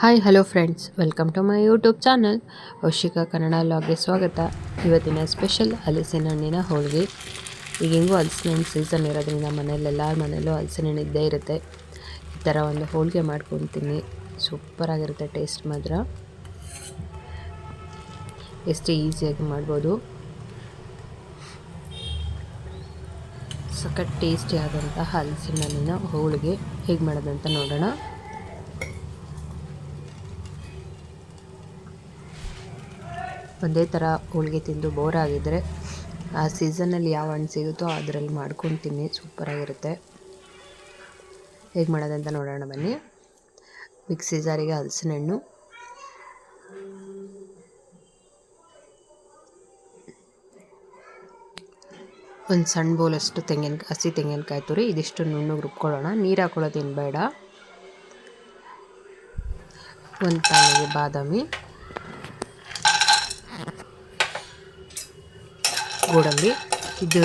Hi hello friends welcome to my YouTube channel Aushika Kannada ಲಾಗ್ಗೆ ಸ್ವಾಗತ. ಇವತ್ತಿನ special ಹಲಸಿನ ಹಣ್ಣಿನ ಹೋಳಿಗೆ. ಈಗ ಹಲಸಿನ ಹಣ್ಣು ಸೀಸನ್ ಇರೋದ್ರಿಂದ ಮನೆಯಲ್ಲೆಲ್ಲ ಮನೆಯಲ್ಲೂ ಮನೇಲೂ ಹಲಸಿನ ಹಣ್ಣು ಇದ್ದೇ ಇರುತ್ತೆ. ಈ ಥರ ಒಂದು ಹೋಳಿಗೆ ಮಾಡ್ಕೊತೀನಿ. ಸೂಪರಾಗಿರುತ್ತೆ ಟೇಸ್ಟ್ ಮಾತ್ರ. ಎಷ್ಟು ಈಸಿಯಾಗಿ ಮಾಡ್ಬೋದು. ಸಖತ್ ಟೇಸ್ಟಿ ಆದಂತಹ ಹಲಸಿನ ಹಣ್ಣಿನ ಹೋಳಿಗೆ ಹೇಗೆ ಮಾಡೋದಂತ ನೋಡೋಣ. ಒಂದೇ ಥರ ಹೋಳಿಗೆ ತಿಂದು ಬೋರ್ ಆಗಿದ್ದರೆ ಆ ಸೀಸನಲ್ಲಿ ಯಾವ ಹಣ್ಣು ಸಿಗುತ್ತೋ ಅದರಲ್ಲಿ ಮಾಡ್ಕೊತೀನಿ. ಸೂಪರಾಗಿರುತ್ತೆ ಹೇಗೆ ಮಾಡೋದಂತ ನೋಡೋಣ ಬನ್ನಿ. ಮಿಕ್ಸಿ ಜಾರಿಗೆ ಹಲಸಿನ ಹಣ್ಣು ಒಂದು ಸಣ್ಣ ಬೋಲಷ್ಟು ತೆಂಗಿನ ಹಸಿ ತೆಂಗಿನಕಾಯಿ ತುರಿ, ಇದಿಷ್ಟು ನುಣ್ಣಗೆ ರುಬ್ಕೊಳ್ಳೋಣ. ನೀರು ಹಾಕೊಳ್ಳೋದೇನು ಬೇಡ. ಒಂದು ಪಾನಿಗೆ ಬಾದಾಮಿ. ಗೋಡಂಬಿ. ಇದು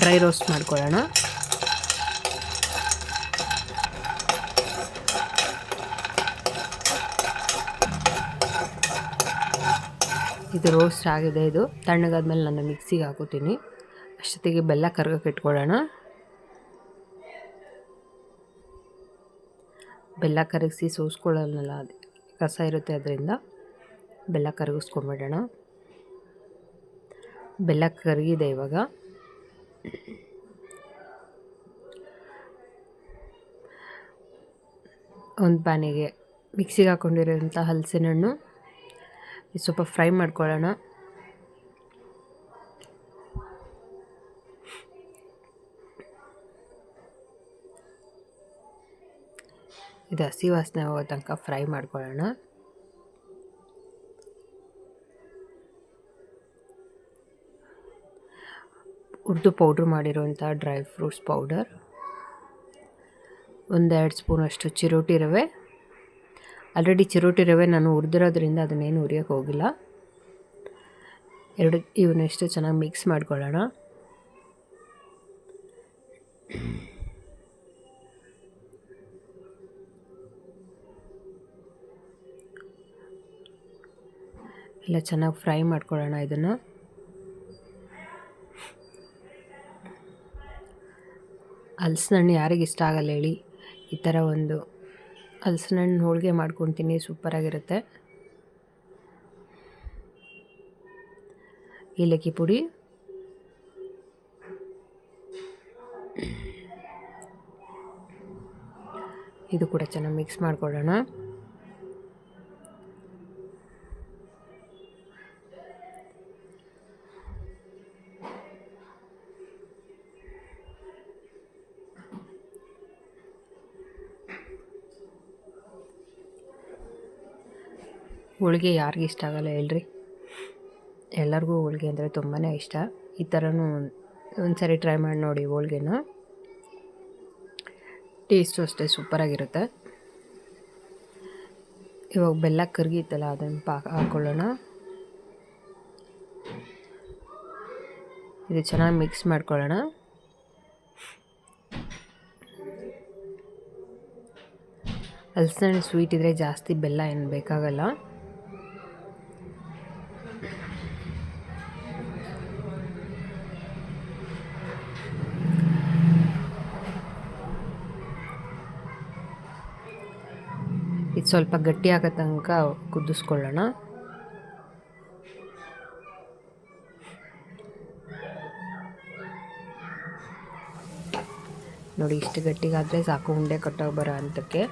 ಡ್ರೈ ರೋಸ್ಟ್ ಮಾಡ್ಕೊಳ್ಳೋಣ. ಇದು ರೋಸ್ಟ್ ಆಗಿದೆ ಇದು. ತಣ್ಣಗಾದ್ಮೇಲೆ ನಾನು ಮಿಕ್ಸಿಗೆ ಹಾಕೋತೀನಿ. ಅಷ್ಟೊತ್ತಿಗೆ ಬೆಲ್ಲ ಕರ್ಗಕ್ಕೆ ಇಟ್ಕೊಳ್ಳೋಣ. ಬೆಲ್ಲ ಕರಗಿಸಿ ಸೋಸ್ಕೊಳ್ಳೋಲ್ಲ ಅದು ಕಸ ಇರುತ್ತೆ ಅದರಿಂದ ಬೆಲ್ಲ ಕರಗಿಸ್ಕೊಂಬಿಡೋಣ. ಬೆಲ್ಲ ಕರಗಿದೆ ಇವಾಗ. ಒಂದು ಪ್ಯಾನಿಗೆ ಮಿಕ್ಸಿಗೆ ಹಾಕ್ಕೊಂಡಿರೋಂಥ ಹಲಸಿನ ಹಣ್ಣು ಸ್ವಲ್ಪ ಫ್ರೈ ಮಾಡ್ಕೊಳ್ಳೋಣ. ಇದು ಹಸಿ ವಾಸನೆ ಹೋಗೋ ತನಕ ಫ್ರೈ ಮಾಡ್ಕೊಳ್ಳೋಣ. ಹುರಿದು ಪೌಡ್ರ್ ಮಾಡಿರುವಂಥ ಡ್ರೈ ಫ್ರೂಟ್ಸ್ ಪೌಡರ್ ಒಂದೆರಡು ಸ್ಪೂನಷ್ಟು ಚಿರೋಟಿ ರವೆ. ಆಲ್ರೆಡಿ ಚಿರೋಟಿ ರವೆ ನಾನು ಹುರಿದಿರೋದ್ರಿಂದ ಅದನ್ನೇನು ಹುರಿಯೋಕ್ಕೆ ಹೋಗಿಲ್ಲ. ಎರಡು ಇವನ್ನೆಷ್ಟು ಚೆನ್ನಾಗಿ ಮಿಕ್ಸ್ ಮಾಡ್ಕೊಳ್ಳೋಣ. ಎಲ್ಲ ಚೆನ್ನಾಗಿ ಫ್ರೈ ಮಾಡ್ಕೊಳ್ಳೋಣ ಇದನ್ನು. ಹಲ್ಸಿನ ಹಣ್ಣು ಯಾರಿಗೆ ಇಷ್ಟ ಆಗಲ್ಲ ಹೇಳಿ. ಈ ಥರ ಒಂದು ಹಲ್ಸಿನ ಹಣ್ಣು ಹೋಳಿಗೆ ಮಾಡ್ಕೊತೀನಿ ಸೂಪರಾಗಿರುತ್ತೆ ಏಲಕ್ಕಿ ಪುಡಿ. ಇದು ಕೂಡ ಚೆನ್ನಾಗಿ ಮಿಕ್ಸ್ ಮಾಡ್ಕೊಳ್ಳೋಣ. ಹೋಳಿಗೆ ಯಾರಿಗೆ ಇಷ್ಟ ಆಗಲ್ಲ ಹೇಳ್ರಿ. ಎಲ್ಲರಿಗೂ ಹೋಳಿಗೆ ಅಂದರೆ ತುಂಬಾ ಇಷ್ಟ. ಈ ಥರನೂ ಒಂದು ಸರಿ ಟ್ರೈ ಮಾಡಿ ನೋಡಿ ಹೋಳಿಗೆನ. ಟೇಸ್ಟು ಅಷ್ಟೇ ಸೂಪರಾಗಿರುತ್ತೆ ಇವಾಗ ಬೆಲ್ಲ ಕರಗಿತ್ತಲ್ಲ, ಅದನ್ನು ಪಾಕ ಹಾಕ್ಕೊಳ್ಳೋಣ ಇದು ಚೆನ್ನಾಗಿ ಮಿಕ್ಸ್ ಮಾಡ್ಕೊಳ್ಳೋಣ. ಹಲಸಿನ ಸ್ವೀಟ್ ಇದ್ದರೆ ಜಾಸ್ತಿ ಬೆಲ್ಲ ಏನು ಬೇಕಾಗಲ್ಲ. ಇದು ಸ್ವಲ್ಪ ಗಟ್ಟಿ ಆಗೋ ತನಕ ಕುದಿಸ್ಕೊಳ್ಳೋಣ. ನೋಡಿ, ಇಷ್ಟು ಗಟ್ಟಿಗಾದರೆ ಸಾಕು, ಉಂಡೆ ಕಟ್ಟೋಗಿ ಬರೋ ಅಂತಕ್ಕೆ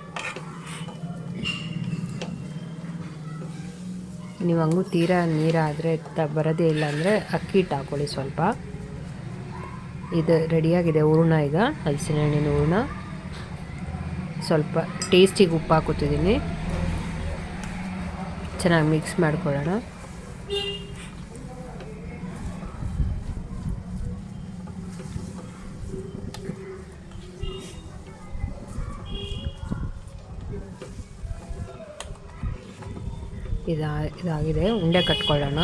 ನೀವು ಹಂಗೂ ತೀರಾ ನೀರಾದರೆ ತ, ಬರೋದೇ ಇಲ್ಲ ಅಂದರೆ ಅಕ್ಕಿ ಹಿಟ್ಟು ಹಾಕೊಳ್ಳಿ ಸ್ವಲ್ಪ. ಇದು ರೆಡಿಯಾಗಿದೆ ಹೂರ್ಣ ಈಗ, ಹಲಸಿನ ಹಣ್ಣಿನ ಹೂರ್ಣ. ಸ್ವಲ್ಪ ಟೇಸ್ಟಿಗೆ ಉಪ್ಪು ಹಾಕೋತಿದ್ದೀನಿ ಚೆನ್ನಾಗಿ ಮಿಕ್ಸ್ ಮಾಡ್ಕೊಳ್ಳೋಣ. ಇದಾ ಇದಾಗಿದೆ. ಉಂಡೆ ಕಟ್ಕೊಳ್ಳೋಣ.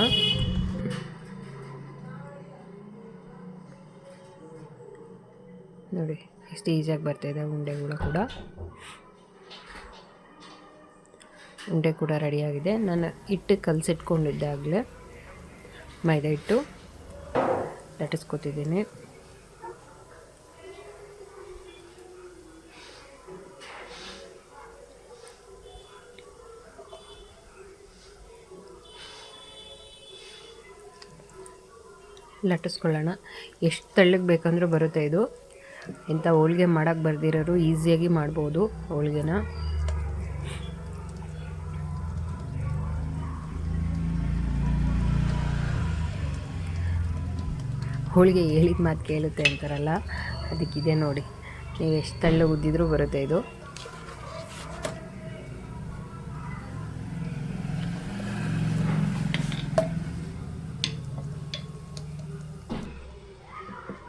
ಎಷ್ಟು ಈಸಿಯಾಗಿ ಬರ್ತಾಯಿದೆ ಉಂಡೆಗಳು ಕೂಡ ಉಂಡೆ ಕೂಡ ರೆಡಿಯಾಗಿದೆ ನಾನು ಹಿಟ್ಟು ಕಲಸಿಟ್ಕೊಂಡಿದ್ದಾಗಲೇ ಮೈದಾ ಹಿಟ್ಟು ಲಟ್ಟಿಸ್ಕೊತಿದ್ದೀನಿ. ಲಟ್ಟಿಸ್ಕೊಳ್ಳೋಣ. ಎಷ್ಟು ತೆಳ್ಳಗೆ ಬೇಕಂದ್ರೂ ಬರುತ್ತೆ ಇದು. ಇಂಥ ಹೋಳಿಗೆ ಮಾಡೋಕ್ಕೆ ಬರ್ದಿರೋರು ಈಸಿಯಾಗಿ ಮಾಡ್ಬೋದು ಹೋಳಿಗೆನ. ಹೋಳಿಗೆ ಹೇಳಿದ ಮಾತು ಕೇಳುತ್ತೆ ಅಂತಾರಲ್ಲ ಅದಕ್ಕಿದೆ ನೋಡಿ. ನೀವು ಎಷ್ಟು ತಳ್ಳು ಉದ್ದಿದ್ರೂ ಬರುತ್ತೆ ಇದು.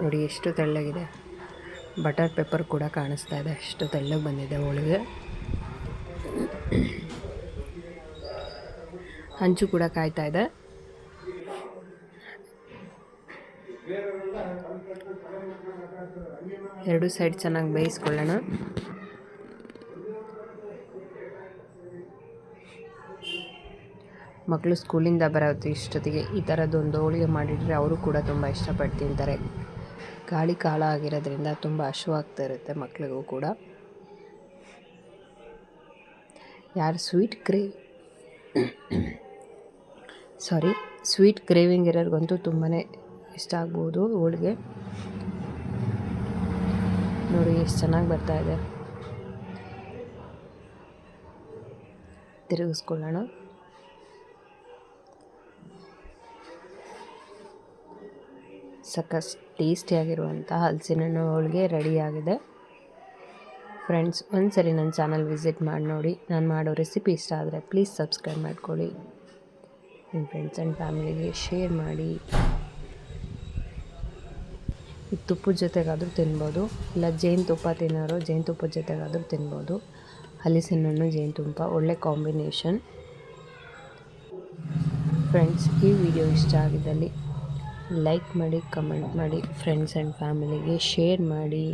ನೋಡಿ ಎಷ್ಟು ತೆಳ್ಳಗಿದೆ. ಬಟರ್ ಪೇಪರ್ ಕೂಡ ಕಾಣಿಸ್ತಾ ಇದೆ. ಅಷ್ಟು ತೆಳ್ಳಗೆ ಬಂದಿದೆ ಹೋಳಿಗೆ. ಹಂಚು ಕೂಡ ಕಾಯ್ತಾ ಇದೆ. ಎರಡು ಸೈಡ್ ಚೆನ್ನಾಗಿ ಬೇಯಿಸ್ಕೊಳ್ಳೋಣ. ಮಕ್ಕಳು ಸ್ಕೂಲಿಂದ ಬರೋದು ಇಷ್ಟೊತ್ತಿಗೆ ಈ ಥರದ್ದೊಂದು ಹೋಳಿಗೆ ಮಾಡಿದರೆ ಅವರು ಕೂಡ ತುಂಬ ಇಷ್ಟಪಟ್ಟು ತಿಂತಾರೆ ಗಾಳಿ ಕಾಲ ಆಗಿರೋದ್ರಿಂದ ತುಂಬ ಹಶುವಾಗ್ತಾ ಇರುತ್ತೆ ಮಕ್ಕಳಿಗೂ ಕೂಡ. ಯಾರು sweet cra sorry sweet craving ಇರೋರಿಗಂತೂ ತುಂಬಾ ಇಷ್ಟ ಆಗ್ಬೋದು ಹೋಳಿಗೆ. ನೋಡಿ ಎಷ್ಟು ಚೆನ್ನಾಗಿ ಬರ್ತಾ ಇದೆ. ತಿರುಗಿಸ್ಕೊಳ್ಳೋಣ. ಸಖತ್ ಟೇಸ್ಟಿಯಾಗಿರುವಂಥ ಹಲಸಿನ ಹಣ್ಣು ಹೋಳಿಗೆ ರೆಡಿಯಾಗಿದೆ ಫ್ರೆಂಡ್ಸ್ ಒಂದ್ಸರಿ ನನ್ನ ಚಾನಲ್ ವಿಸಿಟ್ ಮಾಡಿ ನೋಡಿ. ನಾನು ಮಾಡೋ ರೆಸಿಪಿ ಇಷ್ಟ ಆದರೆ ಪ್ಲೀಸ್ ಸಬ್ಸ್ಕ್ರೈಬ್ ಮಾಡ್ಕೊಳ್ಳಿ. ನಿಮ್ಮ ಫ್ರೆಂಡ್ಸ್ ಆ್ಯಂಡ್ ಫ್ಯಾಮಿಲಿಗೆ ಶೇರ್ ಮಾಡಿ. ತುಪ್ಪದ ಜೊತೆಗಾದರೂ ತಿನ್ಬೋದು. ಇಲ್ಲ ಜೇನುತುಪ್ಪ ತಿನ್ನೋರು ಜೇನುತುಪ್ಪದ ಜೊತೆಗಾದರೂ ತಿನ್ಬೋದು. ಹಲಸಿನ ಹಣ್ಣು ಜೇನುತುಪ್ಪ ಒಳ್ಳೆ ಕಾಂಬಿನೇಷನ್ ಫ್ರೆಂಡ್ಸ್ ಈ ವಿಡಿಯೋ ಇಷ್ಟ ಆಗಿದ್ದಲ್ಲಿ ಲೈಕ್ ಮಾಡಿ ಕಮೆಂಟ್ ಮಾಡಿ ಫ್ರೆಂಡ್ಸ್ ಆ್ಯಂಡ್ ಫ್ಯಾಮಿಲಿಗೆ ಶೇರ್ ಮಾಡಿ.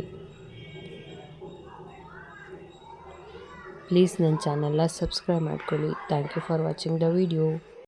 ಪ್ಲೀಸ್ ನನ್ನ ಚಾನಲ್ನ ಸಬ್ಸ್ಕ್ರೈಬ್ ಮಾಡ್ಕೊಳ್ಳಿ. Thank you for watching the video